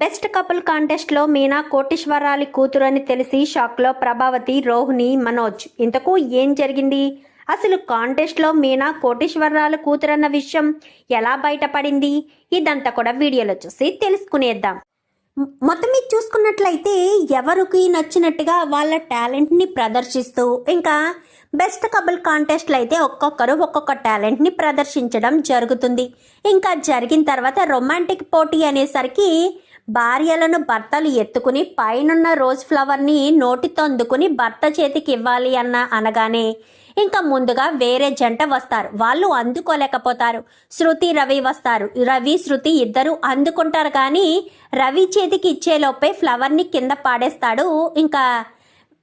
Best couple కాంటెస్ట్లో మీనా కోటేశ్వరాలి కూతురు అని తెలిసి షాక్లో ప్రభావతి రోహిణి మనోజ్. ఇంతకు ఏం జరిగింది? అసలు కాంటెస్ట్లో మీనా కోటేశ్వరరాలు కూతురన్న విషయం ఎలా బయటపడింది? ఇదంతా కూడా వీడియోలో చూసి తెలుసుకునేద్దాం. మొత్తం మీద చూసుకున్నట్లయితే ఎవరికి నచ్చినట్టుగా వాళ్ళ టాలెంట్ని ప్రదర్శిస్తూ ఇంకా బెస్ట్ కపుల్ కాంటెస్ట్లో అయితే ఒక్కొక్కరు ఒక్కొక్క టాలెంట్ని ప్రదర్శించడం జరుగుతుంది. ఇంకా జరిగిన తర్వాత రొమాంటిక్ పోటీ అనేసరికి భార్యలను భర్తలు ఎత్తుకుని పైనున్న రోజ్ ఫ్లవర్ని నోటితో అందుకుని భర్త చేతికి ఇవ్వాలి అన్న అనగానే ఇంకా ముందుగా వేరే జంట వస్తారు. వాళ్ళు అందుకోలేకపోతారు. శృతి రవి వస్తారు. రవి శృతి ఇద్దరు అందుకుంటారు కానీ రవి చేతికి ఇచ్చేలోపే ఫ్లవర్ని కింద పాడేస్తాడు. ఇంకా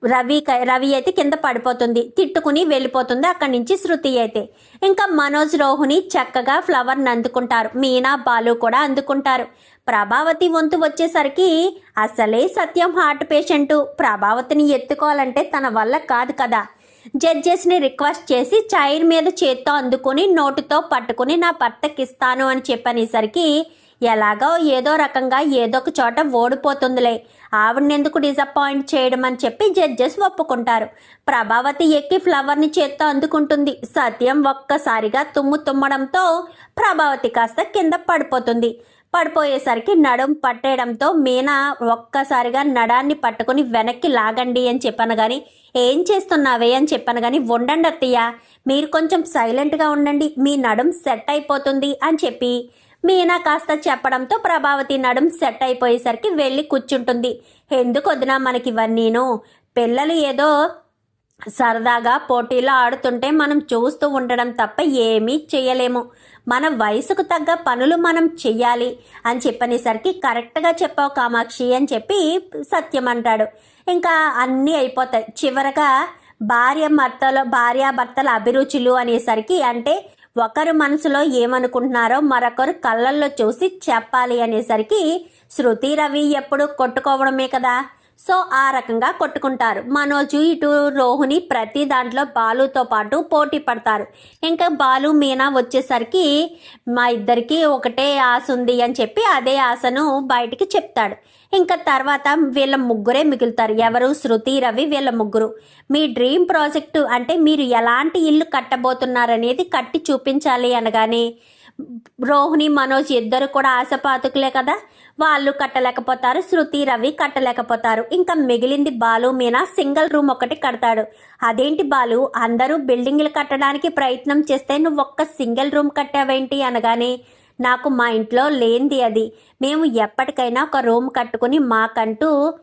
రవి క- రవి అయితే కింద పడిపోతుంది. తిట్టుకుని వెళ్ళిపోతుంది అక్కడి నుంచి శృతి అయితే. ఇంకా మనోజ్ రోహుని చక్కగా ఫ్లవర్ని అందుకుంటారు. మీనా బాలు కూడా అందుకుంటారు. ప్రభావతి వంతు వచ్చేసరికి అసలే సత్యం హార్ట్ పేషెంటు ప్రభావతిని ఎత్తుకోవాలంటే తన వల్ల కాదు కదా. జడ్జెస్ని రిక్వెస్ట్ చేసి చైర్ మీద చేత్తో అందుకుని నోటుతో పట్టుకుని నా భర్తకి ఇస్తాను అని చెప్పనేసరికి ఎలాగో ఏదో రకంగా ఏదో ఒక చోట ఓడిపోతుందిలే. ఆవిడని ఎందుకు డిసప్పాయింట్ చేయడం అని చెప్పి జడ్జెస్ ఒప్పుకుంటారు. ప్రభావతి ఎక్కి ఫ్లవర్ని చేత్తో అందుకుంటుంది. సత్యం ఒక్కసారిగా తుమ్ము తుమ్మడంతో ప్రభావతి కాస్త కింద పడిపోతుంది. పడిపోయేసరికి నడుం పట్టేయడంతో మీనా ఒక్కసారిగా నడాన్ని పట్టుకుని వెనక్కి లాగండి అని చెప్పాను కానీ ఏం చేస్తున్నావే? అని చెప్పాను కానీ ఉండండి అత్తయ్య మీరు కొంచెం సైలెంట్గా ఉండండి. మీ నడుం సెట్ అయిపోతుంది అని చెప్పి మీనా కాస్త చెప్పడంతో ప్రభావతి నడుం సెట్ అయిపోయేసరికి వెళ్ళి కూర్చుంటుంది. ఎందుకు వదినా మనకివన్నీను? పిల్లలు ఏదో సరదాగా పోటీలో ఆడుతుంటే మనం చూస్తూ ఉండడం తప్ప ఏమీ చేయలేము మన వయసుకు తగ్గ పనులు మనం చెయ్యాలి అని చెప్పనేసరికి కరెక్ట్గా చెప్పావు కామాక్షి అని చెప్పి సత్యం అంటాడు. ఇంకా అన్నీ అయిపోతాయి. చివరగా భార్య భర్తలో భార్యాభర్తల అభిరుచులు అనేసరికి అంటే ఒకరు మనసులో ఏమనుకుంటున్నారో మరొకరు కళ్ళల్లో చూసి చెప్పాలి అనేసరికి శృతి రవి ఎప్పుడు కొట్టుకోవడమే కదా? సో ఆ రకంగా కొట్టుకుంటారు. మనోజు ఇటు రోహుని ప్రతి దాంట్లో బాలుతో పాటు పోటీ పడతారు. ఇంకా బాలు మీనా వచ్చేసరికి మా ఇద్దరికి ఒకటే ఆశ ఉంది అని చెప్పి అదే ఆశను బయటికి చెప్తాడు. ఇంకా తర్వాత వీళ్ళ ముగ్గురే మిగులుతారు. ఎవరు? శృతి రవి వీళ్ళ ముగ్గురు. మీ డ్రీమ్ ప్రాజెక్టు అంటే మీరు ఎలాంటి ఇల్లు కట్టబోతున్నారనేది కట్టి చూపించాలి అనగానే రోహిణి మనోజ్ ఇద్దరు కూడా ఆశపాతుకులే కదా. వాళ్ళు కట్టలేకపోతారు శృతి రవి కట్టలేకపోతారు. ఇంకా మిగిలింది బాలు మీనా సింగిల్ రూమ్ ఒకటి కడతాడు. అదేంటి బాలు అందరూ బిల్డింగ్లు కట్టడానికి ప్రయత్నం చేస్తే నువ్వు ఒక్క సింగిల్ రూమ్ కట్టావేంటి అనగానే నాకు మా ఇంట్లో లేనిది అది. మేము ఎప్పటికైనా ఒక రూమ్ కట్టుకుని మాకంటూ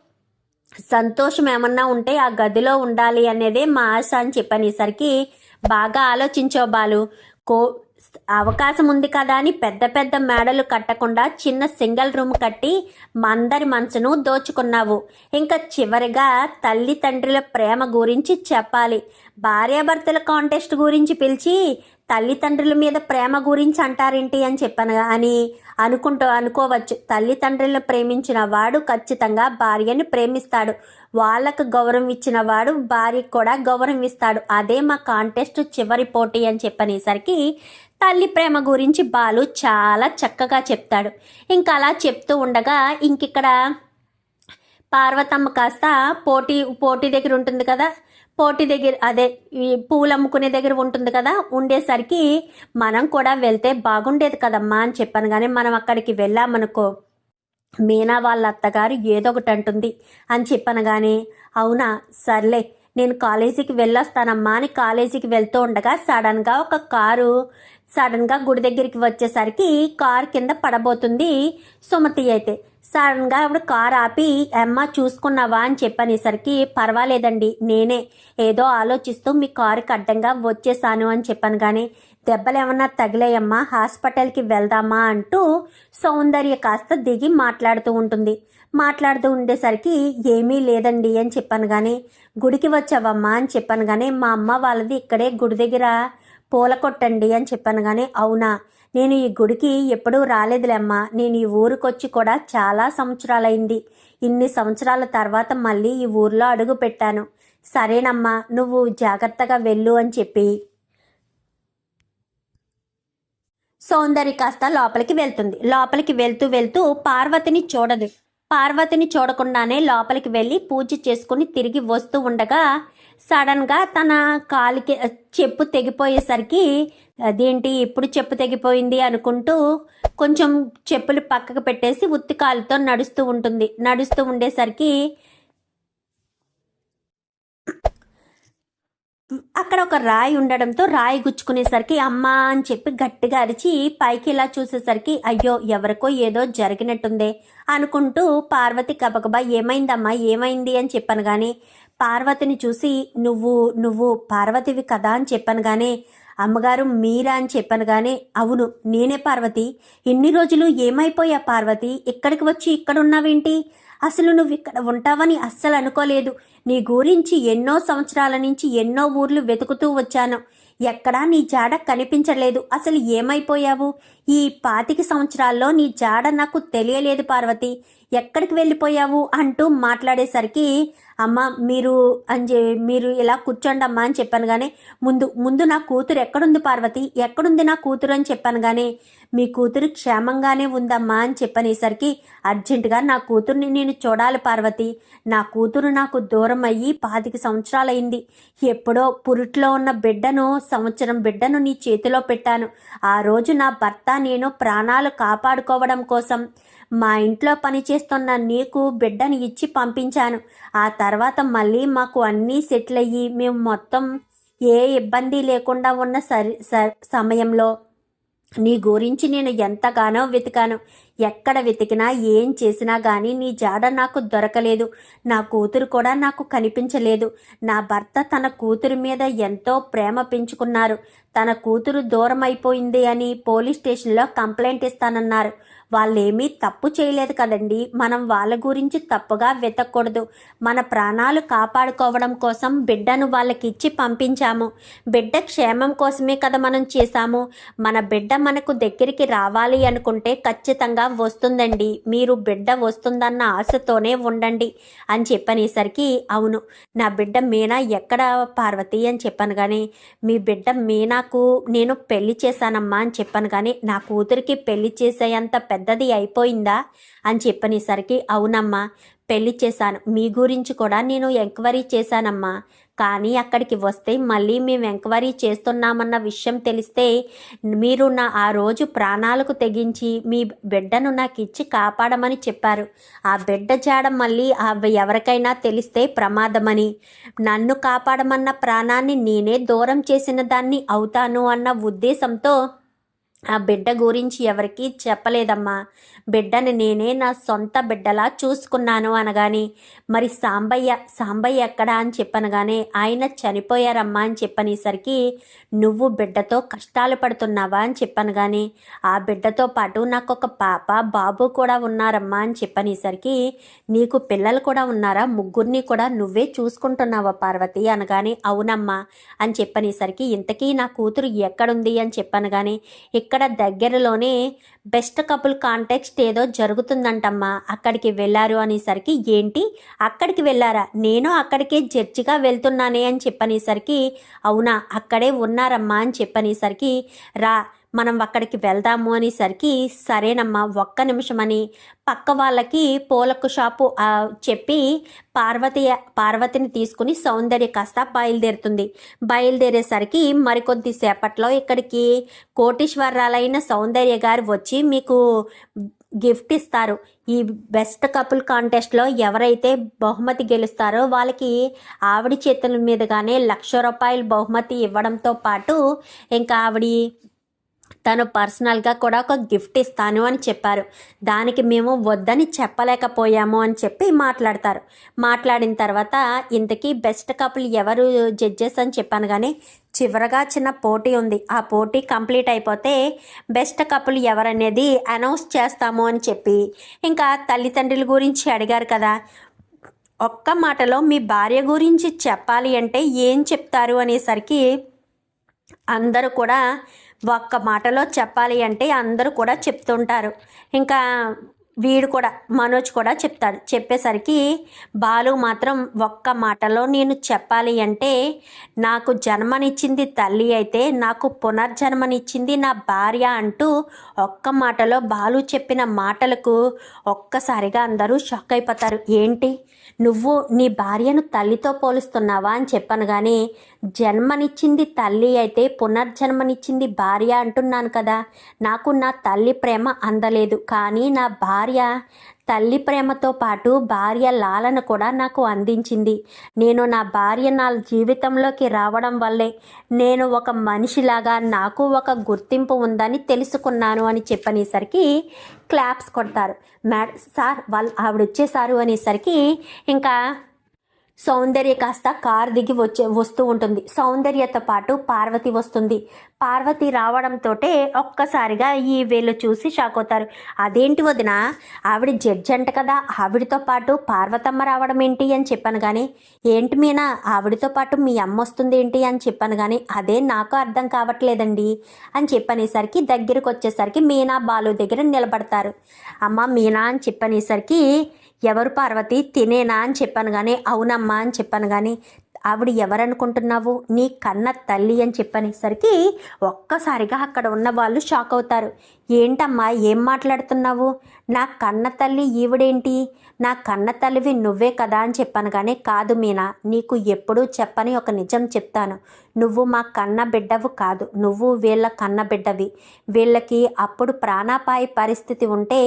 సంతోషం ఏమన్నా ఉంటే ఆ గదిలో ఉండాలి అనేదే మా ఆశ అని చెప్పనేసరికి బాగా ఆలోచించో బాలు. కో అవకాశం ఉంది కదా అని పెద్ద పెద్ద మేడలు కట్టకుండా చిన్న సింగిల్ రూమ్ కట్టి మందరి మనసును దోచుకున్నావు. ఇంకా చివరిగా తల్లి తండ్రుల ప్రేమ గురించి చెప్పాలి. భార్యాభర్తల కాంటెస్ట్ గురించి పిలిచి తల్లిదండ్రుల మీద ప్రేమ గురించి అంటారేంటి అని చెప్పాను అని అనుకుంటూ అనుకోవచ్చు. తల్లిదండ్రులను ప్రేమించిన వాడు ఖచ్చితంగా భార్యని ప్రేమిస్తాడు. వాళ్ళకు గౌరవం ఇచ్చిన వాడు భార్యకు కూడా గౌరవం ఇస్తాడు. అదే మా కాంటెస్ట్ చివరి పోటీ అని చెప్పనేసరికి తల్లి ప్రేమ గురించి బాలు చాలా చక్కగా చెప్తాడు. ఇంకా అలా చెప్తూ ఉండగా ఇంకిక్కడ పార్వతమ్మ కాస్త పోటీ పోటీ దగ్గర ఉంటుంది కదా? పోటీ దగ్గర అదే ఈ పూలు అమ్ముకునే దగ్గర ఉంటుంది కదా? ఉండేసరికి మనం కూడా వెళ్తే బాగుండేది కదమ్మా అని చెప్పాను. కానీ మనం అక్కడికి వెళ్ళామనుకో మీనా వాళ్ళ అత్తగారు ఏదో ఒకటి అంటుంది అని చెప్పాను. కానీ అవునా? సర్లే నేను కాలేజీకి వెళ్ళొస్తానమ్మా అని కాలేజీకి వెళ్తూ ఉండగా సడన్గా ఒక కారు సడన్గా గుడి దగ్గరికి వచ్చేసరికి కార్ కింద పడబోతుంది సుమతి అయితే. సడన్గా ఆవిడ కార్ ఆపి అమ్మ చూసుకున్నావా? అని చెప్పనేసరికి పర్వాలేదండి నేనే. ఏదో ఆలోచిస్తూ మీ కారుకి అడ్డంగా వచ్చేసాను అని చెప్పాను కానీ దెబ్బలు ఏమన్నా తగిలాయమ్మా హాస్పిటల్కి వెళ్దామా? అంటూ సౌందర్య కాస్త దిగి మాట్లాడుతూ ఉంటుంది. మాట్లాడుతూ ఉండేసరికి ఏమీ లేదండి అని చెప్పాను కానీ గుడికి వచ్చావమ్మా అని చెప్పాను కానీ మా అమ్మ వాళ్ళది ఇక్కడే గుడి దగ్గర పూల కొట్టండి అని చెప్పాను కానీ అవునా? నేను ఈ గుడికి ఎప్పుడూ రాలేదులేమ్మా నేను ఈ ఊరికొచ్చి కూడా చాలా సంవత్సరాలైంది. ఇన్ని సంవత్సరాల తర్వాత మళ్ళీ ఈ ఊర్లో అడుగు పెట్టాను. సరేనమ్మా నువ్వు జాగ్రత్తగా వెళ్ళు అని చెప్పి. సౌందర్య కాస్త లోపలికి వెళ్తుంది. లోపలికి వెళ్తూ వెళ్తూ పార్వతిని చూడదు. పార్వతిని చూడకుండానే లోపలికి వెళ్ళి పూజ చేసుకుని తిరిగి వస్తూ ఉండగా సడన్గా తన కాలికి చెప్పు తెగిపోయేసరికి అదేంటి ఇప్పుడు చెప్పు తెగిపోయింది అనుకుంటూ కొంచెం చెప్పులు పక్కకు పెట్టేసి ఉత్తి కాలుతో నడుస్తూ ఉంటుంది. నడుస్తూ ఉండేసరికి అక్కడ ఒక రాయి ఉండడంతో రాయి గుచ్చుకునేసరికి అమ్మా అని చెప్పి గట్టిగా అరిచి పైకి ఇలా చూసేసరికి అయ్యో ఎవరికో ఏదో జరిగినట్టుందే అనుకుంటూ పార్వతి గబగబా ఏమైందమ్మా ఏమైంది? అని చెప్పాను కానీ పార్వతిని చూసి నువ్వు నువ్వు పార్వతివి కదా? అని చెప్పాను కానీ అమ్మగారు మీరా? అని చెప్పాను కానీ అవును నేనే పార్వతి. ఎన్ని రోజులు ఏమైపోయా పార్వతి? ఇక్కడికి వచ్చి ఇక్కడ ఉన్నావేంటి అసలు నువ్వు ఇక్కడ ఉంటావని అస్సలు అనుకోలేదు. నీ గురించి ఎన్నో సంవత్సరాల నుంచి ఎన్నో ఊర్లు వెతుకుతూ వచ్చాను. ఎక్కడా నీ జాడ కనిపించలేదు. అసలు ఏమైపోయావు? ఈ పాతిక సంవత్సరాల్లో నీ జాడ నాకు తెలియలేదు పార్వతి. ఎక్కడికి వెళ్ళిపోయావు? అంటూ మాట్లాడేసరికి అమ్మ మీరు అని మీరు ఇలా కూర్చోండి అమ్మా అని చెప్పాను కానీ ముందు ముందు నా కూతురు ఎక్కడుంది పార్వతి? ఎక్కడుంది నా కూతురు? అని చెప్పాను కానీ మీ కూతురు క్షేమంగానే ఉందమ్మా అని చెప్పనేసరికి అర్జెంటుగా నా కూతుర్ని నేను చూడాలి పార్వతి. నా కూతురు నాకు దూరం అయ్యి పాతిక సంవత్సరాలైంది ఎప్పుడో పురుట్లో ఉన్న బిడ్డను సంవత్సరం బిడ్డను నీ చేతిలో పెట్టాను. ఆ రోజు నా భర్త నేను ప్రాణాలు కాపాడుకోవడం కోసం మా ఇంట్లో పనిచేస్తున్న నీకు బిడ్డను ఇచ్చి పంపించాను. ఆ తర్వాత మళ్ళీ మాకు అన్నీ సెటిల్ అయ్యి మేము మొత్తం ఏ ఇబ్బంది లేకుండా ఉన్న సరి స- సమయంలో నీ గురించి నేను ఎంతగానో వెతికాను. ఎక్కడ వెతికినా ఏం చేసినా కానీ నీ జాడ నాకు దొరకలేదు. నా కూతురు కూడా నాకు కనిపించలేదు. నా భర్త తన కూతురు మీద ఎంతో ప్రేమ పెంచుకున్నారు. తన కూతురు దూరం అయిపోయింది అని పోలీస్ స్టేషన్లో కంప్లైంట్ ఇస్తానన్నారు. వాళ్ళేమీ తప్పు చేయలేదు కదండి. మనం వాళ్ళ గురించి తప్పుగా వెతకూడదు. మన ప్రాణాలు కాపాడుకోవడం కోసం బిడ్డను వాళ్ళకిచ్చి పంపించాము. బిడ్డ క్షేమం కోసమే కదా మనం చేశాము. మన బిడ్డ మనకు దగ్గరికి రావాలి అనుకుంటే ఖచ్చితంగా వస్తుందండి. మీరు బిడ్డ వస్తుందన్న ఆశతోనే ఉండండి అని చెప్పనేసరికి అవును నా బిడ్డ మీనా ఎక్కడ పార్వతి అని చెప్పాను కానీ మీ బిడ్డ మీనాకు నేను పెళ్ళి చేశానమ్మా అని చెప్పాను కానీ నా కూతురికి పెళ్ళి చేసేంత పెద్దది అయిపోయిందా? అని చెప్పనేసరికి అవునమ్మా పెళ్ళి చేశాను. మీ గురించి కూడా నేను ఎంక్వైరీ చేశానమ్మా. కానీ అక్కడికి వస్తే మళ్ళీ మేము ఎంక్వైరీ చేస్తున్నామన్న విషయం తెలిస్తే మీరు నా ఆ రోజు ప్రాణాలకు తెగించి మీ బిడ్డను నాకు ఇచ్చి కాపాడమని చెప్పారు. ఆ బిడ్డ జాడ మళ్ళీ ఎవరికైనా తెలిస్తే ప్రమాదమని. నన్ను కాపాడమన్న ప్రాణాన్ని నేనే దూరం చేసిన దాన్ని అవుతాను అన్న ఉద్దేశంతో ఆ బిడ్డ గురించి ఎవరికీ చెప్పలేదమ్మా. బిడ్డని నేనే నా సొంత బిడ్డలా చూసుకున్నాను అనగాని మరి సాంబయ్య సాంబయ్య ఎక్కడా అని చెప్పనగానే ఆయన చనిపోయారమ్మా అని చెప్పనేసరికి నువ్వు బిడ్డతో కష్టాలు పడుతున్నావా అని చెప్పాను కానీ ఆ బిడ్డతో పాటు నాకు ఒక పాప బాబు కూడా ఉన్నారమ్మా అని చెప్పనేసరికి నీకు పిల్లలు కూడా ఉన్నారా? ముగ్గురిని కూడా నువ్వే చూసుకుంటున్నావా పార్వతి? అనగానే అవునమ్మా అని చెప్పనేసరికి ఇంతకీ నా కూతురు ఎక్కడుంది అని చెప్పాను కానీ ఇక్కడ దగ్గరలోనే బెస్ట్ కపుల్ కాంటెక్స్ట్ ఏదో జరుగుతుందంటమ్మా. అక్కడికి వెళ్ళారు అనేసరికి ఏంటి? అక్కడికి వెళ్ళారా? నేను అక్కడికే జడ్జిగా వెళ్తున్నానే అని చెప్పనేసరికి అవునా అక్కడే ఉన్నారమ్మా అని చెప్పనేసరికి రా మనం అక్కడికి వెళ్దాము అనేసరికి సరేనమ్మా ఒక్క నిమిషం అని పక్క వాళ్ళకి పూలకు షాపు చెప్పి పార్వతి పార్వతిని తీసుకుని సౌందర్య కాస్త బయలుదేరుతుంది. బయలుదేరేసరికి మరికొద్ది సేపట్లో ఇక్కడికి కోటీశ్వరాలైన సౌందర్య గారు వచ్చి మీకు గిఫ్ట్ ఇస్తారు. ఈ బెస్ట్ కపుల్ కాంటెస్ట్లో ఎవరైతే బహుమతి గెలుస్తారో వాళ్ళకి ఆవిడ చేతుల మీదుగానే లక్ష రూపాయలు బహుమతి ఇవ్వడంతో పాటు ఇంకా ఆవిడ తను పర్సనల్గా కూడా ఒక గిఫ్ట్ ఇస్తాను అని చెప్పారు. దానికి మేము వద్దని చెప్పలేకపోయాము అని చెప్పి మాట్లాడతారు. మాట్లాడిన తర్వాత ఇంతకీ బెస్ట్ కపుల్ ఎవరు జడ్జెస్ అని చెప్పాను కానీ చివరగా చిన్న పోటీ ఉంది. ఆ పోటీ కంప్లీట్ అయిపోతే బెస్ట్ కపుల్ ఎవరనేది అనౌన్స్ చేస్తాము అని చెప్పి ఇంకా తల్లిదండ్రుల గురించి అడిగారు కదా. ఒక్క మాటలో మీ భార్య గురించి చెప్పాలి అంటే ఏం చెప్తారు అనేసరికి అందరూ కూడా ఒక్క మాటలో చెప్పాలి అంటే అందరూ కూడా చెప్తుంటారు. ఇంకా వీడు కూడా మనోజ్ కూడా చెప్తాడు. చెప్పేసరికి బాలు మాత్రం ఒక్క మాటలో నేను చెప్పాలి అంటే నాకు జన్మనిచ్చింది తల్లి అయితే నాకు పునర్జన్మనిచ్చింది నా భార్య అంటూ ఒక్క మాటలో బాలు చెప్పిన మాటలకు ఒక్కసారిగా అందరూ షాక్ అయిపోతారు. ఏంటి? నువ్వు నీ భార్యను తల్లితో పోలుస్తున్నావా అని చెప్పాను కానీ జన్మనిచ్చింది తల్లి అయితే పునర్జన్మనిచ్చింది భార్య అంటున్నాను కదా. నాకు నా తల్లి ప్రేమ అందలేదు. కానీ నా భార్య తల్లి ప్రేమతో పాటు భార్య లాలన కూడా నాకు అందించింది. నేను నా భార్య నా జీవితంలోకి రావడం వల్లే నేను ఒక మనిషిలాగా నాకు ఒక గుర్తింపు ఉందని తెలుసుకున్నాను అని చెప్పనేసరికి క్లాప్స్ కొడతారు. మ్యాడ్ సార్ వాళ్ళు ఆవిడ వచ్చేసారు అనేసరికి ఇంకా సౌందర్య కాస్త కార్ దిగి వచ్చే వస్తూ ఉంటుంది. సౌందర్యతో పాటు పార్వతి వస్తుంది. పార్వతి రావడంతో ఒక్కసారిగా ఈ వీళ్ళు చూసి షాక్ అవుతారు. అదేంటి వదిన? ఆవిడ జడ్జి అంట కదా. ఆవిడతో పాటు పార్వతమ్మ రావడం ఏంటి అని చెప్పాను కానీ ఏంటి మీనా? ఆవిడతో పాటు మీ అమ్మ వస్తుంది ఏంటి అని చెప్పాను కానీ అదే నాకు అర్థం కావట్లేదండి అని చెప్పనేసరికి దగ్గరకు వచ్చేసరికి మీనా బాలు దగ్గర నిలబడతారు. అమ్మ మీనా అని చెప్పనేసరికి ఎవరు పార్వతి? తినేనా అని చెప్పాను కానీ అవునమ్మా అని చెప్పాను కానీ ఆవిడ ఎవరనుకుంటున్నావు? నీ కన్న తల్లి అని చెప్పనేసరికి ఒక్కసారిగా అక్కడ ఉన్న వాళ్ళు షాక్ అవుతారు. ఏంటమ్మా ఏం మాట్లాడుతున్నావు? నా కన్న తల్లి ఈవిడేంటి? నా కన్న తల్లివి నువ్వే కదా అని చెప్పాను కానీ కాదు మీనా నీకు ఎప్పుడూ చెప్పని ఒక నిజం చెప్తాను. నువ్వు మా కన్న బిడ్డవు కాదు నువ్వు వీళ్ళ కన్న బిడ్డవి. వీళ్ళకి అప్పుడు ప్రాణాపాయ పరిస్థితి ఉంటే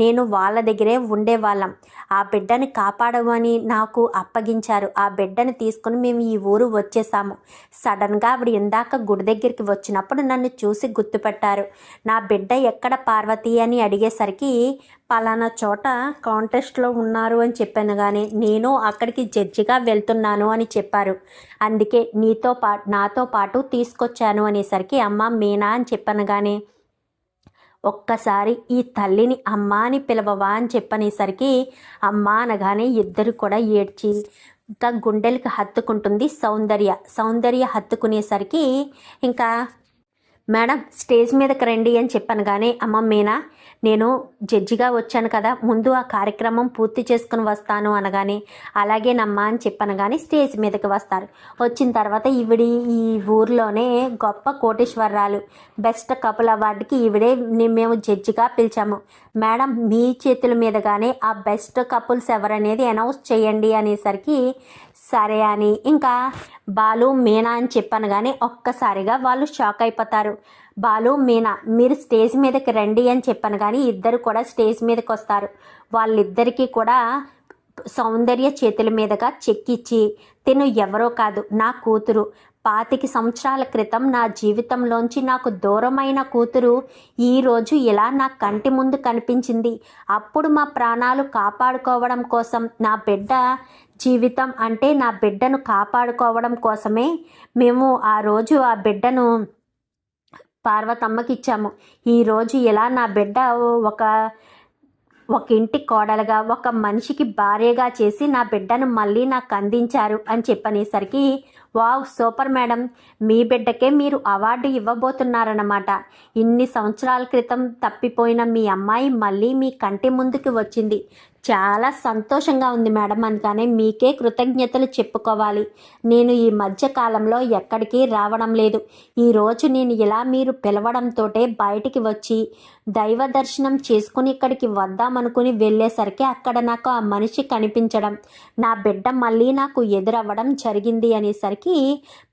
నేను వాళ్ళ దగ్గరే ఉండేవాళ్ళం. ఆ బిడ్డని కాపాడమని నాకు అప్పగించారు. ఆ బిడ్డని తీసుకుని మేము ఈ ఊరు వచ్చేసాము. సడన్గా ఆవిడ ఇందాక గుడి దగ్గరికి వచ్చినప్పుడు నన్ను చూసి గుర్తుపెట్టారు. నా బిడ్డ ఎక్కడ పార్వతి అని అడిగేసరికి పలానా చోట కాంటెస్ట్లో ఉన్నారు అని చెప్పాను. కానీ నేను అక్కడికి జడ్జిగా వెళ్తున్నాను అని చెప్పారు. అందుకే నీతో పా నాతో పాటు తీసుకొచ్చాను అనేసరికి అమ్మ మీనా అని చెప్పాను. కానీ ఒక్కసారి ఈ తల్లిని అమ్మ అని పిలవవా అని చెప్పనేసరికి అమ్మ అనగానే ఇద్దరు కూడా ఏడ్చి ఇంకా గుండెలకు హత్తుకుంటుంది సౌందర్య. సౌందర్య హత్తుకునేసరికి ఇంకా మేడం స్టేజ్ మీదకి రండి అని చెప్పాను కానీ అమ్మ మీనా? నేను జడ్జిగా వచ్చాను కదా ముందు ఆ కార్యక్రమం పూర్తి చేసుకుని వస్తాను అనగానే అలాగేనమ్మా అని చెప్పాను కానీ స్టేజ్ మీదకి వస్తారు. వచ్చిన తర్వాత ఈవిడి ఈ ఊర్లోనే గొప్ప కోటేశ్వరరాలు బెస్ట్ కపుల్ అవార్డుకి ఈవిడే మేము జడ్జిగా పిలిచాము. మేడం మీ చేతుల మీదగానే ఆ బెస్ట్ కపుల్స్ ఎవరనేది అనౌన్స్ చేయండి అనేసరికి సరే అని ఇంకా బాలు మీనా అని చెప్పాను కానీ ఒక్కసారిగా వాళ్ళు షాక్ అయిపోతారు. బాలు మీనా మీరు స్టేజ్ మీదకి రండి అని చెప్పాను కానీ ఇద్దరు కూడా స్టేజ్ మీదకి వస్తారు. వాళ్ళిద్దరికీ కూడా సౌందర్య చేతుల మీదుగా చెక్కిచ్చి తిను ఎవరో కాదు నా కూతురు. పాతిక సంవత్సరాల క్రితం నా జీవితంలోంచి నాకు దూరమైన కూతురు ఈరోజు ఇలా నా కంటి ముందు కనిపించింది. అప్పుడు మా ప్రాణాలు కాపాడుకోవడం కోసం నా బిడ్డ జీవితం అంటే నా బిడ్డను కాపాడుకోవడం కోసమే మేము ఆ రోజు ఆ బిడ్డను పార్వతమ్మకి ఇచ్చాము ఈరోజు ఇలా నా బిడ్డ ఒక ఒక ఇంటి కోడలుగా ఒక మనిషికి భార్యగా చేసి నా బిడ్డను మళ్ళీ నాకు అందించారు అని చెప్పనేసరికి వావ్ సూపర్ మేడం. మీ బిడ్డకే మీరు అవార్డు ఇవ్వబోతున్నారన్నమాట. ఇన్ని సంవత్సరాల క్రితం తప్పిపోయిన మీ అమ్మాయి మళ్ళీ మీ కంటి ముందుకు వచ్చింది. చాలా సంతోషంగా ఉంది మేడం అందుకనే మీకే కృతజ్ఞతలు చెప్పుకోవాలి. నేను ఈ మధ్య కాలంలో ఎక్కడికి రావడం లేదు. ఈరోజు నేను ఇలా మీరు పిలవడంతో బయటికి వచ్చి దైవ దర్శనం చేసుకుని ఇక్కడికి వద్దామనుకుని వెళ్ళేసరికి అక్కడ నాకు ఆ మనిషి కనిపించడం. నా బిడ్డ మళ్ళీ నాకు ఎదురవ్వడం జరిగింది అనేసరికి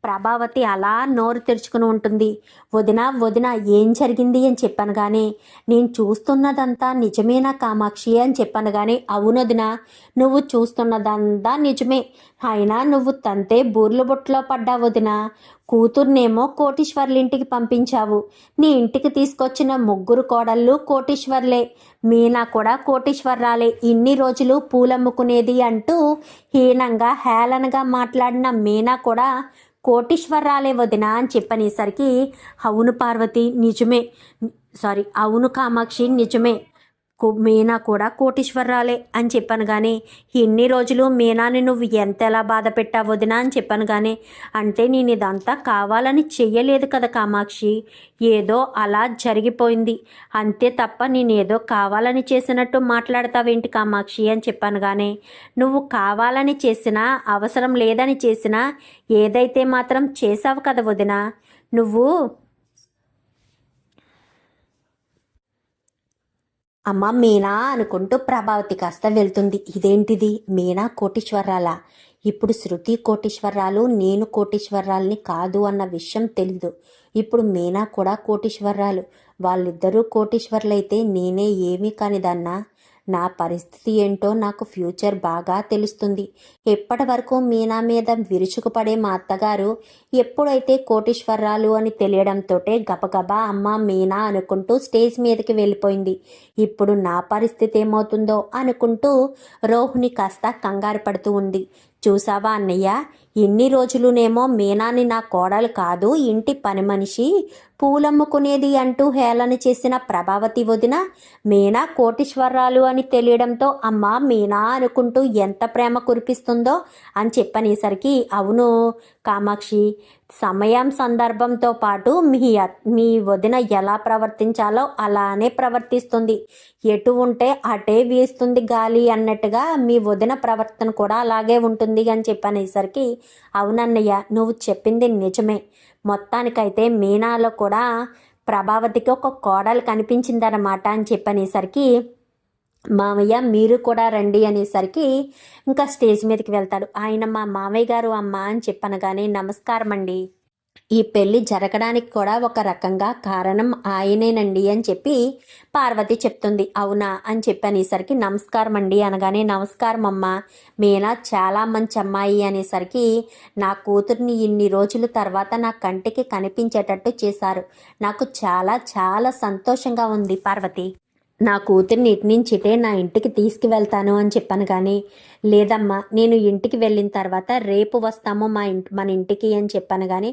ప్రభావతి అలా నోరు తెరుచుకుని ఉంటుంది. వదిన వదిన ఏం జరిగింది అని చెప్పాను కానీ నేను చూస్తున్నదంతా నిజమేనా కామాక్షి అని చెప్పాను కానీ అవునొదిన నువ్వు చూస్తున్నదంతా నిజమే. అయినా నువ్వు తంతే బూర్లు బుట్టలో పడ్డా వదిన. కూతుర్నేమో కోటీశ్వర్లింటికి పంపించావు. నీ ఇంటికి తీసుకొచ్చిన ముగ్గురు కోడళ్ళు కోటీశ్వర్లే. మీనా కూడా కోటీశ్వర్రాలే. ఇన్ని రోజులు పూలమ్ముకునేది అంటూ హీనంగా హేళనగా మాట్లాడిన మీనా కూడా కోటీశ్వర్రాలే వదిన అని చెప్పనేసరికి అవును పార్వతి నిజమే. సారీ అవును కామాక్షి నిజమే. మీనా కూడా కోటీశ్వరరాలే అని చెప్పాను కానీ ఇన్ని రోజులు మీనాని నువ్వు ఎంత ఎలా బాధ పెట్టావు వదినా అని చెప్పాను కానీ అంటే నేను ఇదంతా కావాలని చెయ్యలేదు కదా కామాక్షి. ఏదో అలా జరిగిపోయింది. అంతే తప్ప నేను ఏదో కావాలని చేసినట్టు మాట్లాడతావేంటి కామాక్షి అని చెప్పాను కానీ నువ్వు కావాలని చేసినా అవసరం లేదని చేసినా ఏదైతే మాత్రం చేసావు కదా వదినా నువ్వు అమ్మ మీనా అనుకుంటూ ప్రభావతి కాస్త వెళ్తుంది. ఇదేంటిది? మీనా కోటీశ్వరాల? ఇప్పుడు శృతి కోటీశ్వరరాలు నేను కోటీశ్వరరాల్ని కాదు అన్న విషయం తెలీదు. ఇప్పుడు మీనా కూడా కోటీశ్వరరాలు వాళ్ళిద్దరూ కోటీశ్వరులైతే నేనే ఏమీ కానిదన్నా? నా పరిస్థితి ఏంటో నాకు ఫ్యూచర్ బాగా తెలుస్తుంది. ఎప్పటి వరకు మీనా మీద విరుచుకుపడే మా అత్తగారు ఎప్పుడైతే కోటీశ్వరరాలు అని తెలియడంతో గబగబా అమ్మ మీనా అనుకుంటూ స్టేజ్ మీదకి వెళ్ళిపోయింది. ఇప్పుడు నా పరిస్థితి ఏమవుతుందో అనుకుంటూ రోహిణి కాస్త కంగారు పడుతూ ఉంది. చూసావా అన్నయ్య? ఎన్ని రోజులునేమో మీనాని నా కోడలు కాదు ఇంటి పని మనిషి. పూలమ్ముకునేది అంటూ హేళన చేసిన ప్రభావతి వదిన మీనా కోటీశ్వరాలు అని తెలియడంతో అమ్మ మీనా అనుకుంటూ ఎంత ప్రేమ కురిపిస్తుందో అని చెప్పనేసరికి అవును కామాక్షి సమయం సందర్భంతో పాటు మీ మీ వదిన ఎలా ప్రవర్తించాలో అలానే ప్రవర్తిస్తుంది. ఎటు ఉంటే అటే వీస్తుంది గాలి అన్నట్టుగా మీ వదిన ప్రవర్తన కూడా అలాగే ఉంటుంది అని చెప్పనేసరికి అవునన్నయ్య నువ్వు చెప్పింది నిజమే. మొత్తానికైతే మీనాలో కూడా ప్రభావతికి ఒక కోడలు కనిపించిందన్నమాట అని చెప్పనేసరికి మామయ్య మీరు కూడా రండి అనేసరికి ఇంకా స్టేజ్ మీదకి వెళ్తాడు. ఆయన మా మామయ్య గారు అమ్మ అని చెప్పనగానే నమస్కారం అండి ఈ పెళ్ళి జరగడానికి కూడా ఒక రకంగా కారణం ఆయనేనండి అని చెప్పి పార్వతి చెప్తుంది. అవునా? అని చెప్పనేసరికి నమస్కారం అండి అనగానే నమస్కారం అమ్మ మీనా చాలా మంచి అమ్మాయి అనేసరికి నా కూతుర్ని ఇన్ని రోజుల తర్వాత నా కంటికి కనిపించేటట్టు చేశారు. నాకు చాలా చాలా సంతోషంగా ఉంది పార్వతి. నా కూతుర్ని ఇటు నా ఇంటికి తీసుకువెళ్తాను అని చెప్పాను కానీ లేదమ్మా నేను ఇంటికి వెళ్ళిన తర్వాత రేపు వస్తాము మా ఇంటి మన ఇంటికి అని చెప్పాను కానీ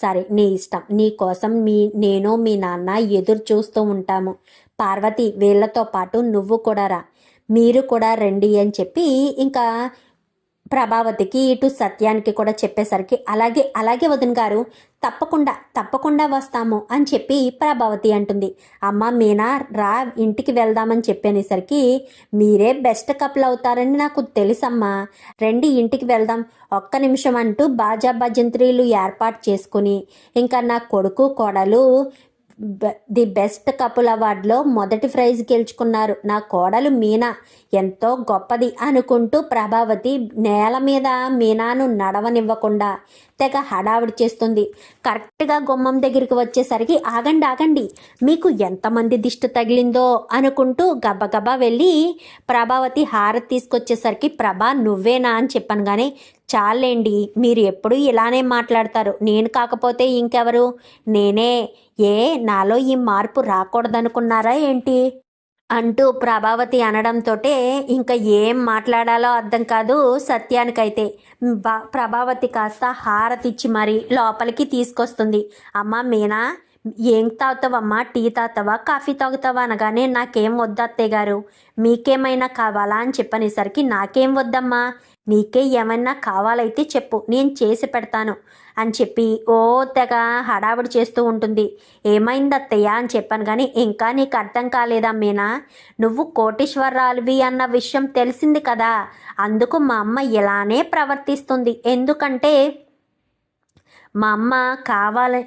సరే నీ ఇష్టం. నీ కోసం మీ నేను మీ నాన్న ఎదురు చూస్తూ ఉంటాము. పార్వతి వీళ్ళతో పాటు నువ్వు కూడా రా. మీరు కూడా రండి అని చెప్పి ఇంకా ప్రభావతికి ఇటు సత్యానికి కూడా చెప్పేసరికి అలాగే అలాగే వదిన గారు తప్పకుండా తప్పకుండా వస్తాము అని చెప్పి ప్రభావతి అంటుంది. అమ్మ మీనా రా ఇంటికి వెళ్దామని చెప్పనేసరికి మీరే బెస్ట్ కపుల్ అవుతారని నాకు తెలుసమ్మా. రండి ఇంటికి వెళ్దాం. ఒక్క నిమిషం అంటూ బాజా భజంత్రీలు ఏర్పాటు చేసుకుని ఇంకా నా కొడుకు కోడలు ది బెస్ట్ కపుల్ అవార్డులో మొదటి ప్రైజ్ గెలుచుకున్నారు. నా కోడలు మీనా ఎంతో గొప్పది అనుకుంటూ ప్రభావతి నేల మీద మీనాను నడవనివ్వకుండా తెగ హడావిడి చేస్తుంది. కరెక్ట్గా గుమ్మం దగ్గరికి వచ్చేసరికి ఆగండి ఆగండి. మీకు ఎంతమంది దిష్టి తగిలిందో అనుకుంటూ గబగబా వెళ్ళి ప్రభావతి హారతి తీసుకొచ్చేసరికి ప్రభా నువ్వేనా అని చెప్పాను కానీ చాలేండి మీరు ఎప్పుడు ఇలానే మాట్లాడతారు. నేను కాకపోతే ఇంకెవరు? నేనే. ఏ నాలో ఈ మార్పు రాకూడదనుకున్నారా ఏంటి? అంటూ ప్రభావతి అనడంతోటే ఇంకా ఏం మాట్లాడాలో అర్థం కాదు సత్యానికైతే. బా ప్రభావతి కాస్త హారతిచ్చి మరి లోపలికి తీసుకొస్తుంది. అమ్మ మీనా ఏం తాగుతావమ్మా? టీ తాగుతావా? కాఫీ తాగుతావా? అనగానే నాకేం వద్దు గారు. మీకేమైనా కావాలా? అని చెప్పనేసరికి నాకేం వద్దమ్మా. నీకే ఏమైనా కావాలైతే చెప్పు. నేను చేసి పెడతాను. అని చెప్పి ఓ తెగ హడావిడి చేస్తూ ఉంటుంది. ఏమైంది అత్తయ్య అని చెప్పాను కానీ ఇంకా నీకు అర్థం కాలేదా మీనా? నువ్వు కోటీశ్వరరాలువి అన్న విషయం తెలిసింది కదా. అందుకు మా అమ్మ ఇలానే ప్రవర్తిస్తుంది. ఎందుకంటే మా అమ్మ కావాలి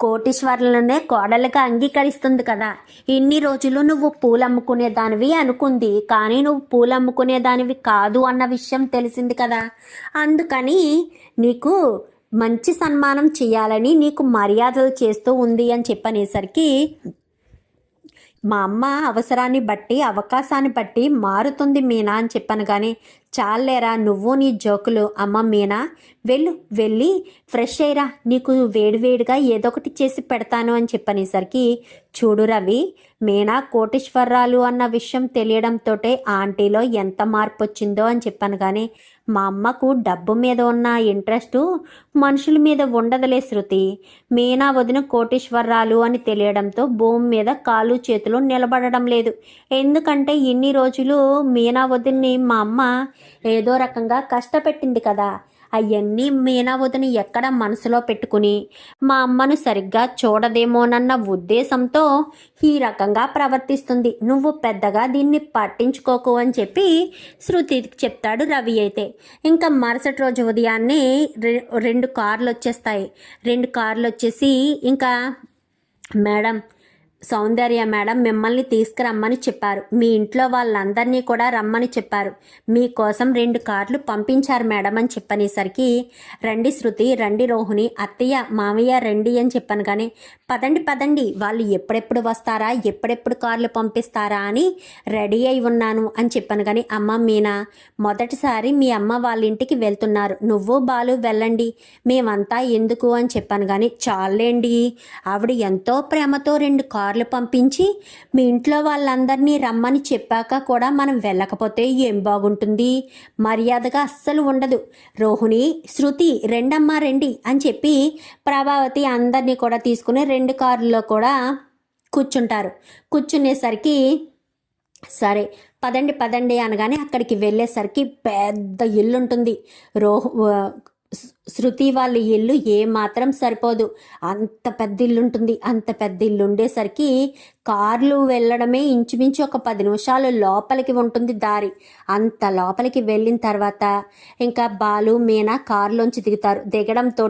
కోటీశ్వరులనే కోడలుగా అంగీకరిస్తుంది కదా. ఇన్ని రోజులు నువ్వు పూలు అమ్ముకునే దానివి అనుకుంది. కానీ నువ్వు పూలు అమ్ముకునే దానివి కాదు అన్న విషయం తెలిసింది కదా. అందుకని నీకు మంచి సన్మానం చేయాలని నీకు మర్యాదలు చేస్తూ ఉంది అని చెప్పనేసరికి మా అమ్మ అవసరాన్ని బట్టి అవకాశాన్ని బట్టి మారుతుంది మీనా అని చెప్పాను కానీ చాలేరా నువ్వు నీ జోకులు అమ్మ మీనా? వెళ్ళు వెళ్ళి ఫ్రెష్ అయ్యరా. నీకు వేడివేడిగా ఏదో ఒకటి చేసి పెడతాను అని చెప్పనేసరికి చూడు రవి మీనా కోటేశ్వరరాలు అన్న విషయం తెలియడంతో ఆంటీలో ఎంత మార్పు వచ్చిందో అని చెప్పాను కానీ మా అమ్మకు డబ్బు మీద ఉన్న ఇంట్రెస్ట్ మనుషుల మీద ఉండదులే శృతి. మీనా వదిన కోటేశ్వరరాలు అని తెలియడంతో భూమి మీద కాలు చేతులు నిలబడడం లేదు. ఎందుకంటే ఇన్ని రోజులు మీనా వదిన్ని మా అమ్మ ఏదో రకంగా కష్టపెట్టింది కదా. అవన్నీ మీనావతిని ఎక్కడ మనసులో పెట్టుకుని మా అమ్మను సరిగ్గా చూడదేమోనన్న ఉద్దేశంతో ఈ రకంగా ప్రవర్తిస్తుంది. నువ్వు పెద్దగా దీన్ని పట్టించుకోకు అని చెప్పి శృతికి చెప్తాడు రవి అయితే. ఇంకా మరుసటి రోజు ఉదయాన్నే రె- రెండు కార్లు వచ్చేస్తాయి రెండు కార్లు వచ్చేసి ఇంకా మేడం సౌందర్య మేడం మిమ్మల్ని తీసుకురమ్మని చెప్పారు. మీ ఇంట్లో వాళ్ళందరినీ కూడా రమ్మని చెప్పారు. మీకోసం రెండు కార్లు పంపించారు మేడం అని చెప్పనేసరికి రండి శృతి రండి రోహిణి అత్తయ్య మామయ్య రండి అని చెప్పాను కానీ పదండి పదండి వాళ్ళు ఎప్పుడెప్పుడు వస్తారా ఎప్పుడెప్పుడు కార్లు పంపిస్తారా అని రెడీ అయి ఉన్నాను అని చెప్పాను కానీ అమ్మ మీనా మొదటిసారి మీ అమ్మ వాళ్ళ ఇంటికి వెళ్తున్నారు. నువ్వు బాలు వెళ్ళండి. మేమంతా ఎందుకు అని చెప్పాను కానీ చాలేండి. ఆవిడ ఎంతో ప్రేమతో రెండు కార్లు పంపించి మీ ఇంట్లో వాళ్ళందరినీ రమ్మని చెప్పాక కూడా మనం వెళ్ళకపోతే ఏం బాగుంటుంది? మర్యాదగా అస్సలు ఉండదు. రోహిణి శృతి రెండమ్మా రండి అని చెప్పి ప్రభావతి అందరినీ కూడా తీసుకుని రెండు కార్లలో కూడా కూర్చుంటారు. కూర్చునేసరికి సరే పదండి పదండి అనగానే అక్కడికి వెళ్ళేసరికి పెద్ద ఇల్లు ఉంటుంది రోహ్ శృతి వాళ్ళ ఇల్లు ఏ మాత్రం సరిపోదు. అంత పెద్ద ఇల్లు ఉంటుంది అంత పెద్ద ఇల్లు ఉండేసరికి కార్లు వెళ్ళడమే ఇంచుమించు ఒక పది నిమిషాలు లోపలికి ఉంటుంది దారి. అంత లోపలికి వెళ్ళిన తర్వాత ఇంకా బాలు మీనా కారులోంచి దిగుతారు. దిగడంతో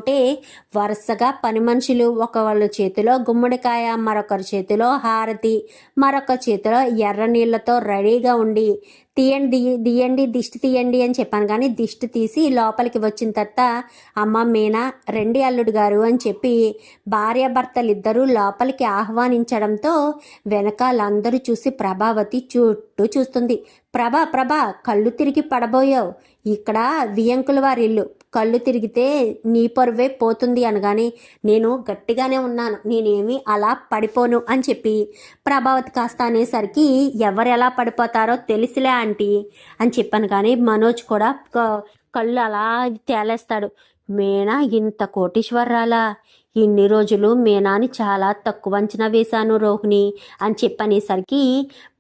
వరుసగా పని మనుషులు ఒక వాళ్ళ చేతిలో గుమ్మడికాయ మరొకరి చేతిలో హారతి మరొక చేతిలో ఎర్ర నీళ్ళతో రెడీగా ఉండి తీయండి తీయండి దిష్టి తీయండి అని చెప్పాను. కానీ దిష్టి తీసి లోపలికి వచ్చిన తర్వాత అమ్మ మీనా రెండి అల్లుడు గారు అని చెప్పి భార్యాభర్తలిద్దరూ లోపలికి ఆహ్వానించడంతో వెనకాల అందరూ చూసి ప్రభావతి చుట్టూ చూస్తుంది. ప్రభా ప్రభా కళ్ళు తిరిగి పడబోయావు. ఇక్కడ వియంకుల వారిల్లు. కళ్ళు తిరిగితే నీ పరువే పోతుంది అనగానే నేను గట్టిగానే ఉన్నాను నేనేమి అలా పడిపోను అని చెప్పి ప్రభావతి కాస్త అనేసరికి ఎవరు ఎలా పడిపోతారో తెలిసిలే ఆంటీ అని చెప్పాను కానీ మనోజ్ కూడా కళ్ళు అలా తేలేస్తాడు. మీనా ఇంత కోటీశ్వరరాలా? ఇన్ని రోజులు మీనాని చాలా తక్కువ అంచనా వేశాను రోహిణి అని చెప్పనేసరికి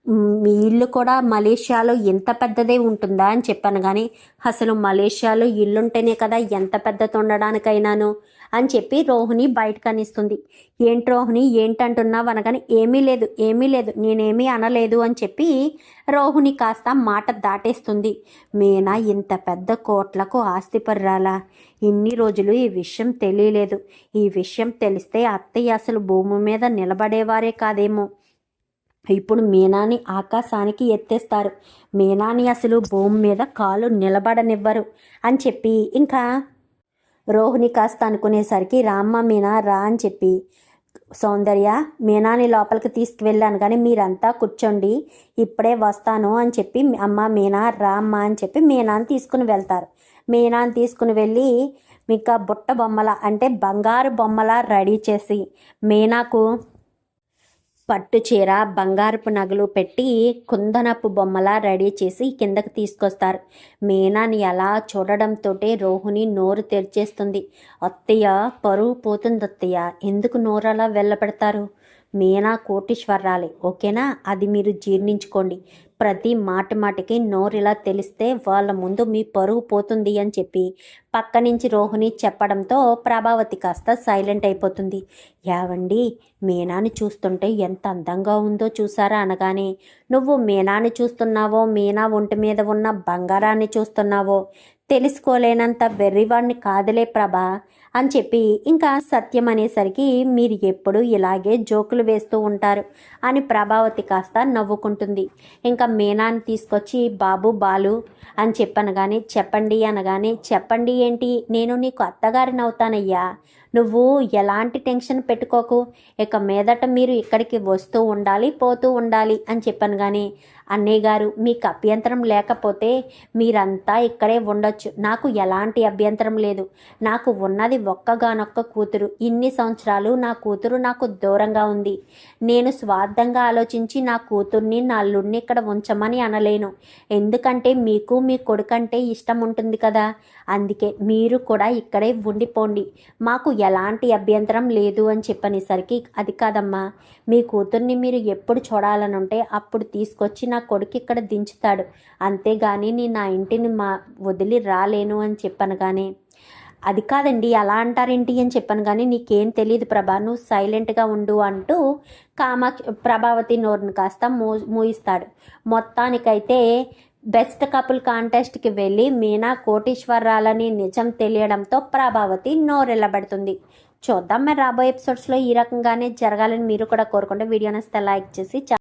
మీ ఇల్లు కూడా మలేషియాలో ఎంత పెద్దదే ఉంటుందా అని చెప్పాను కానీ అసలు మలేషియాలో ఇల్లుంటేనే కదా ఎంత పెద్దది ఉండడానికైనాను అని చెప్పి రోహిణి బయట కనిస్తుంది ఏంటి రోహిణి ఏంటంటున్నావు అనగానే ఏమీ లేదు ఏమీ లేదు నేనేమీ అనలేదు అని చెప్పి రోహిణి కాస్త మాట దాటేస్తుంది. మీనా ఇంత పెద్ద కోట్లకు ఆస్తిపర్రాలా? ఇన్ని రోజులు ఈ విషయం తెలియలేదు. ఈ విషయం తెలిస్తే అత్తయ్య అసలు భూమి మీద నిలబడేవారే కాదేమో. ఇప్పుడు మీనాని ఆకాశానికి ఎత్తేస్తారు. మీనాని అసలు భూమి మీద కాలు నిలబడనివ్వరు అని చెప్పి ఇంకా రోహిణి కాస్త అనుకునేసరికి రామ్మ మీనా రా అని చెప్పి సౌందర్య మీనాని లోపలికి తీసుకువెళ్ళాను కానీ మీరంతా కూర్చోండి ఇప్పుడే వస్తాను అని చెప్పి అమ్మ మీనా రామ్మ అని చెప్పి మీనాని తీసుకుని వెళ్తారు. మీనాని తీసుకుని వెళ్ళి ఇంకా బుట్ట బొమ్మల అంటే బంగారు బొమ్మల రెడీ చేసి మీనాకు పట్టు చీర బంగారపు నగలు పెట్టి కుందనపు బొమ్మలా రెడీ చేసి కిందకి తీసుకొస్తారు. మీనాని అలా చూడడంతో రోహిణి నోరు తెరిచేస్తుంది. అత్తయ్య పరువు పోతుంది అత్తయ్య. ఎందుకు నోరు అలా వెళ్ళపెడతారు మీనా కోటీశ్వరరాలే. ఓకేనా? అది మీరు జీర్ణించుకోండి. ప్రతి మాట మాటకి నోరు ఇలా తెలిస్తే వాళ్ళ ముందు మీ పరుగు పోతుంది అని చెప్పి పక్క నుంచి రోహిణి చెప్పడంతో ప్రభావతి కాస్త సైలెంట్ అయిపోతుంది. యావండి మీనాని చూస్తుంటే ఎంత అందంగా ఉందో చూసారా? అనగానే నువ్వు మీనాని చూస్తున్నావో మీనా ఒంటి మీద ఉన్న బంగారాన్ని చూస్తున్నావో తెలుసుకోలేనంత వెర్రివాడిని కాదులే ప్రభా అని చెప్పి ఇంకా సత్యం అనేసరికి మీరు ఎప్పుడు ఇలాగే జోకులు వేస్తూ ఉంటారు అని ప్రభావతి కాస్త నవ్వుకుంటుంది. ఇంకా మీనాని తీసుకొచ్చి బాబు బాలు అని చెప్పనగానే చెప్పండి అనగానే చెప్పండి ఏంటి? నేను నీకు అత్తగారిని అవుతానయ్యా. నువ్వు ఎలాంటి టెన్షన్ పెట్టుకోకు. ఇక మీదట మీరు ఇక్కడికి వస్తూ ఉండాలి పోతూ ఉండాలి అని చెప్పాను కానీ అన్నయ్య గారు మీకు అభ్యంతరం లేకపోతే మీరంతా ఇక్కడే ఉండొచ్చు. నాకు ఎలాంటి అభ్యంతరం లేదు. నాకు ఉన్నది ఒక్కగానొక్క కూతురు. ఇన్ని సంవత్సరాలు నా కూతురు నాకు దూరంగా ఉంది. నేను స్వార్థంగా ఆలోచించి నా కూతుర్ని నా అల్లుడిని ఇక్కడ ఉంచమని అనలేను. ఎందుకంటే మీకు మీ కొడుకంటే ఇష్టం ఉంటుంది కదా. అందుకే మీరు కూడా ఇక్కడే ఉండిపోండి. మాకు ఎలాంటి అభ్యంతరం లేదు అని చెప్పనేసరికి అది కాదమ్మా. మీ కూతుర్ని మీరు ఎప్పుడు చూడాలని ఉంటే అప్పుడు తీసుకొచ్చి నా కొడుకు ఇక్కడ దించుతాడు. అంతేగాని నేను నా ఇంటిని మా వదిలి రాలేను అని చెప్పాను కానీ అది కాదండి అలా అంటారేంటి అని చెప్పాను కానీ నీకేం తెలియదు ప్రభా నువ్వు సైలెంట్గా ఉండు అంటూ కామాక్ష ప్రభావతి నోరుని కాస్త మూ మూయిస్తాడు. మొత్తానికైతే బెస్ట్ కపుల్ కాంటెస్ట్కి వెళ్ళి మీనా కోటీశ్వరరాలని నిజం తెలియడంతో ప్రభావతి నోరెళ్ళబడుతుంది. చూద్దాం మరి రాబోయే ఎపిసోడ్స్లో ఈ రకంగానే జరగాలని మీరు కూడా కోరుకుంటే వీడియో నచ్చితే లైక్ చేసి